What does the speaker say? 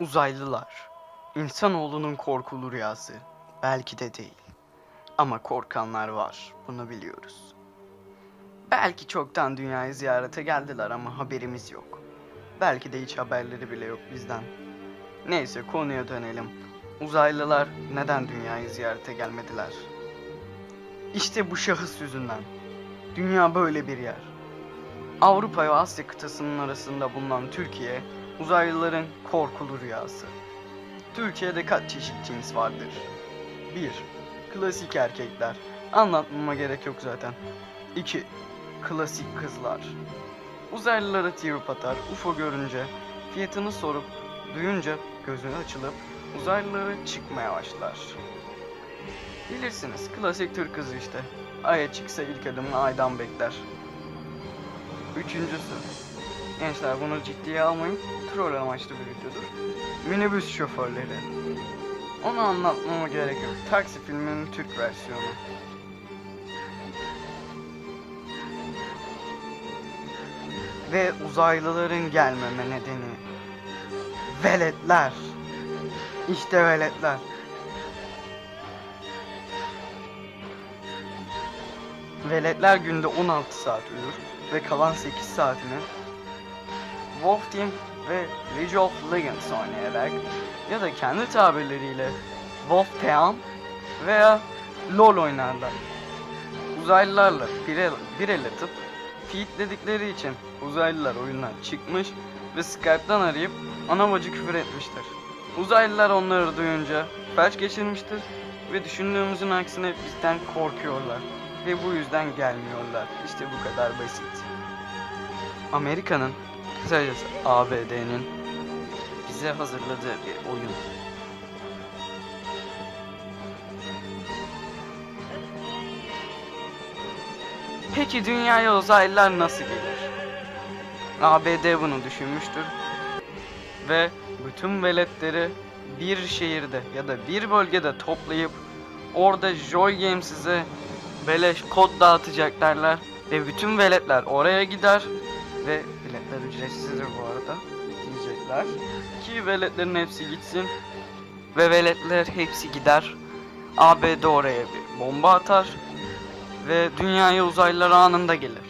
Uzaylılar. İnsanoğlunun korkulu rüyası. Belki de değil. Ama korkanlar var. Bunu biliyoruz. Belki çoktan dünyayı ziyarete geldiler ama haberimiz yok. Belki de hiç haberleri bile yok bizden. Neyse konuya dönelim. Uzaylılar neden dünyayı ziyarete gelmediler? İşte bu şahıs yüzünden. Dünya böyle bir yer. Avrupa ve Asya kıtasının arasında bulunan Türkiye, uzaylıların korkulu rüyası. Türkiye'de kaç çeşit cins vardır? 1. Klasik erkekler. Anlatmama gerek yok zaten. 2. Klasik kızlar. Uzaylılara trip atar, UFO görünce, fiyatını sorup, duyunca gözünü açılıp uzaylılara çıkmaya başlar. Bilirsiniz, klasik Türk kızı işte. Ay'a çıksa ilk adımını Ay'dan bekler. Üçüncüsü. Gençler bunu ciddiye almayın. Troll amaçlı bir videodur. Minibüs şoförleri. Onu anlatmama gerek yok. Taksi filminin Türk versiyonu. Ve uzaylıların gelmeme nedeni. Veletler. İşte veletler. Veletler günde 16 saat uyur ve kalan 8 saatini Wolf Team ve League of Legends oynayarak ya da kendi tabirleriyle Wolf Team veya LoL oynarlar. Uzaylılarla bir el, bir el atıp feedledikleri için uzaylılar oyundan çıkmış ve Skype'dan arayıp ana bacı küfür etmiştir. Uzaylılar onları duyunca felç geçirmiştir ve düşündüğümüzün aksine bizden korkuyorlar ve bu yüzden gelmiyorlar. İşte bu kadar basit. Amerika'nın, kısacası ABD'nin bize hazırladığı bir oyun. Peki dünyaya uzaylılar nasıl gelir? ABD bunu düşünmüştür ve bütün veletleri bir şehirde ya da bir bölgede toplayıp orada Joy Game size beleş kod dağıtacaklarlar ve bütün veletler oraya gider ve veletler ücretsizdir bu arada. Diyecekler ki veletlerin hepsi gitsin. Ve veletler hepsi gider. ABD oraya bir bomba atar. Ve dünyaya uzaylılar anında gelir